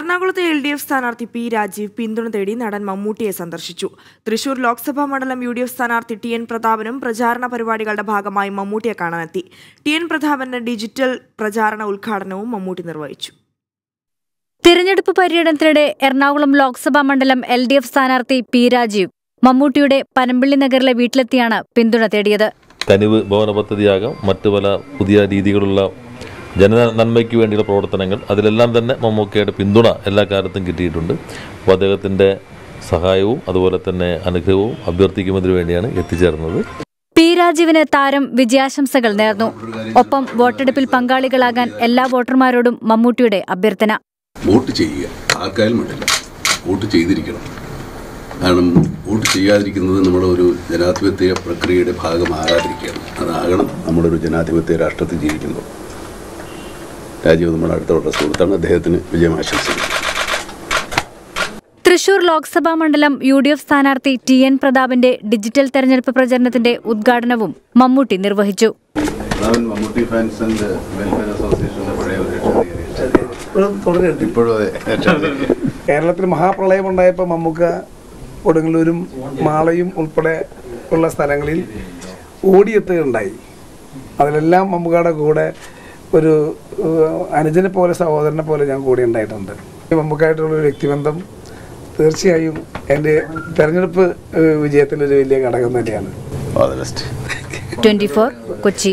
എറണാകുളത്തെ L D F സ്ഥാനാർത്ഥി P Rajeev പിന്തുണ തേടി നടൻ മമ്മൂട്ടിയെ സന്ദർശിച്ചു. തൃശൂർ ലോക്സഭാ മണ്ഡലം യു ഡി എഫ് സ്ഥാനാർത്ഥി ടി എൻ പ്രതാപനും പ്രചാരണ പരിപാടികളുടെ ഭാഗമായി മമ്മൂട്ടിയെ കാണാനെത്തി. ടി എൻ പ്രതാപന്റെ ഡിജിറ്റൽ പ്രചാരണ ഉദ്ഘാടനവും മമ്മൂട്ടി നിർവഹിച്ചു. തിരഞ്ഞെടുപ്പ് പര്യടനത്തിനിടെ എറണാകുളം ലോക്സഭാ മണ്ഡലം എൽ ഡി എഫ് സ്ഥാനാർത്ഥി പി രാജീവ് മമ്മൂട്ടിയുടെ പനമ്പിള്ളി നഗറിലെ വീട്ടിലെത്തിയാണ് പിന്തുണ തേടിയത്. കനിവ് ഭവന പദ്ധതിയാകാം മറ്റു പല പുതിയ രീതികളുള്ള ജന നന്മയ്ക്ക് വേണ്ടിയുള്ള പ്രവർത്തനങ്ങൾ അതിലെല്ലാം തന്നെ മമ്മൂക്കയുടെ പിന്തുണ എല്ലാ കാലത്തും കിട്ടിയിട്ടുണ്ട്. അപ്പോൾ അദ്ദേഹത്തിന്റെ സഹായവും അതുപോലെ തന്നെ അനുഗ്രഹവും അഭ്യർത്ഥിക്കുന്നതിന് വേണ്ടിയാണ് എത്തിച്ചേർന്നത്. പി രാജീവിന് താരം വിജയാശംസകൾ നേർന്നു. ഒപ്പം വോട്ടെടുപ്പിൽ പങ്കാളികളാകാൻ എല്ലാ വോട്ടർമാരോടും മമ്മൂട്ടിയുടെ അഭ്യർത്ഥന. വോട്ട് ചെയ്യുക. ആർക്കായാലും വേണ്ടില്ല. വോട്ട് ചെയ്തിരിക്കണം. കാരണം വോട്ട് ചെയ്യാതിരിക്കുന്നത് നമ്മുടെ ഒരു ജനാധിപത്യ പ്രക്രിയയുടെ ഭാഗമാകാതിരിക്കുകയാണ് അതാകണം നമ്മുടെ ഒരു ജനാധിപത്യ രാഷ്ട്രത്തിൽ ജീവിക്കുമ്പോൾ. രാജീവ് നമ്മുടെ അടുത്തുള്ള സുഹൃത്താണ് അദ്ദേഹത്തിന് വിജയം ആശംസിക്കുന്നത് തൃശൂർ ലോക്സഭാ മണ്ഡലം യു ഡി എഫ് സ്ഥാനാർത്ഥി ടി എൻ പ്രതാപിന്റെ ഡിജിറ്റൽ തെരഞ്ഞെടുപ്പ് പ്രചരണത്തിന്റെ ഉദ്ഘാടനവും മമ്മൂട്ടി നിർവഹിച്ചു. മമ്മൂട്ടി ഫാൻസ് ആൻഡ് വെൽഫെയർ അസോസിയേഷന്റെ പഴയ തുടരുന്നുണ്ട് ഇപ്പോഴും അതെ. കേരളത്തിൽ മഹാപ്രളയം ഉണ്ടായപ്പോൾ മമ്മൂക്ക കൊടുങ്ങല്ലൂരും മാളയും ഉൾപ്പെടെ ഉള്ള സ്ഥലങ്ങളിൽ ഓടിയെത്തുകയുണ്ടായി. അതിലെല്ലാം മമ്മൂക്കയുടെ കൂടെ ഒരു അനുജനെ പോലെ സഹോദരനെ പോലെ ഞാൻ കൂടെ ഉണ്ടായിട്ടുണ്ട്. ഒരു വ്യക്തിബന്ധം തീർച്ചയായും എന്റെ തെരഞ്ഞെടുപ്പ് വിജയത്തിന്റെ വിജയത്തിലൊരു വലിയ ഘടകം തന്നെയാണ്. Twenty four Kochi.